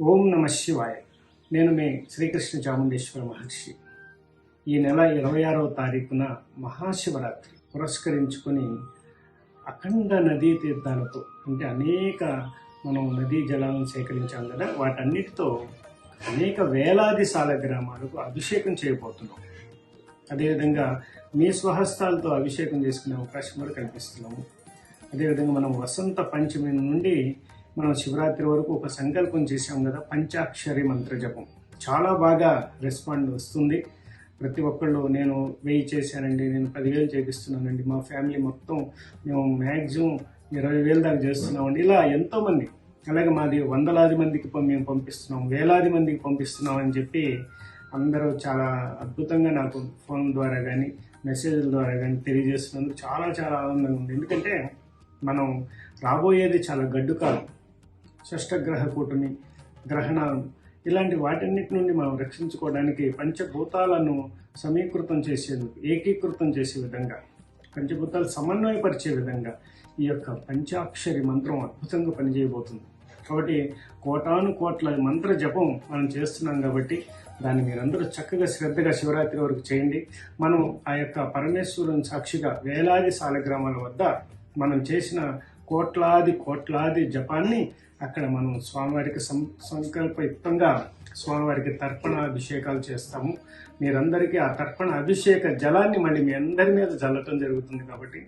ఓం నమ శివాయ. నేను మీ శ్రీకృష్ణ చాముండేశ్వర మహర్షి. ఈ నెల ఇరవై ఆరవ తారీఖున మహాశివరాత్రి పురస్కరించుకొని అఖండ నదీ తీర్థాలతో అంటే అనేక మనం నదీ జలాలను సేకరించాం కదా వాటన్నిటితో అనేక వేలాది సాల గ్రామాలకు అభిషేకం చేయబోతున్నాం. అదేవిధంగా మీ స్వహస్తాలతో అభిషేకం చేసుకునే అవకాశం కూడా కల్పిస్తున్నాము. అదేవిధంగా మనం వసంత పంచమి నుండి మనం శివరాత్రి వరకు ఒక సంకల్పం చేసాం కదా పంచాక్షరి మంత్ర జపం. చాలా బాగా రెస్పాండ్ వస్తుంది. ప్రతి ఒక్కళ్ళు నేను వెయ్యి చేశానండి నేను పదివేలు చేపిస్తున్నానండి. మా ఫ్యామిలీ మొత్తం మేము మ్యాక్సిమం ఇరవై వేలు దాకా చేస్తున్నామండి. ఇలా ఎంతోమంది అలాగే మాది వందలాది మందికి మేము పంపిస్తున్నాం వేలాది మందికి పంపిస్తున్నాం అని చెప్పి అందరూ చాలా అద్భుతంగా నాకు ఫోన్ ద్వారా కానీ మెసేజ్ల ద్వారా కానీ తెలియజేస్తున్నందుకు చాలా చాలా ఆనందంగా ఉంది. ఎందుకంటే మనం రాబోయేది చాలా గడ్డు కాలం. షష్టగ్రహ కూటమి గ్రహణాలు ఇలాంటి వాటన్నిటి నుండి మనం రక్షించుకోవడానికి పంచభూతాలను సమీకృతం చేసేందుకు ఏకీకృతం చేసే విధంగా పంచభూతాలు సమన్వయపరిచే విధంగా ఈ యొక్క పంచాక్షరి మంత్రం అద్భుతంగా పనిచేయబోతుంది. కాబట్టి కోటాను కోట్ల మంత్ర జపం మనం చేస్తున్నాం కాబట్టి దాన్ని మీరందరూ చక్కగా శ్రద్ధగా శివరాత్రి వరకు చేయండి. మనం ఆ యొక్క పరమేశ్వరుని సాక్షిగా వేలాది సాలగ్రామాల వద్ద మనం చేసిన కోట్లాది కోట్లాది జపాన్ని అక్కడ మనం స్వామివారికి సం సంకల్పయుక్తంగా స్వామివారికి తర్పణ అభిషేకాలు చేస్తాము. మీరందరికీ ఆ తర్పణ అభిషేక జలాన్ని మళ్ళీ మీ అందరి మీద జల్లటం జరుగుతుంది కాబట్టి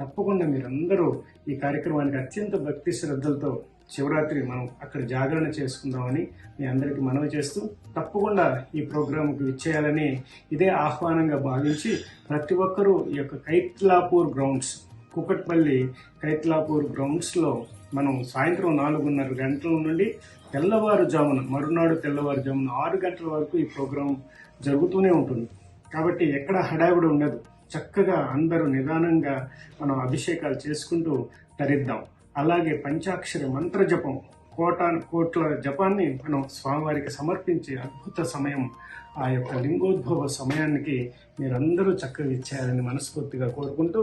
తప్పకుండా మీరందరూ ఈ కార్యక్రమానికి అత్యంత భక్తి శ్రద్ధలతో శివరాత్రి మనం అక్కడ జాగరణ చేసుకుందామని మీ అందరికీ మనవి చేస్తూ తప్పకుండా ఈ ప్రోగ్రాంకి విచ్చేయాలని ఇదే ఆహ్వానంగా భావించి ప్రతి ఒక్కరూ ఈ యొక్క కైత్లాపూర్ గ్రౌండ్స్ కూకట్పల్లి కైత్లాపూర్ గ్రౌండ్స్లో మనం సాయంత్రం నాలుగున్నర గంటల నుండి తెల్లవారుజామున మరునాడు తెల్లవారుజామున ఆరు గంటల వరకు ఈ ప్రోగ్రాం జరుగుతూనే ఉంటుంది. కాబట్టి ఎక్కడ హడావిడి ఉండదు. చక్కగా అందరూ నిదానంగా మనం అభిషేకాలు చేసుకుంటూ తరిద్దాం. అలాగే పంచాక్షరి మంత్ర జపం కోటాను కోట్ల జపాన్ని మనం స్వామివారికి సమర్పించే అద్భుత సమయం ఆ యొక్క లింగోద్భవ సమయానికి మీరందరూ చక్కగా ఇచ్చారని మనస్ఫూర్తిగా కోరుకుంటూ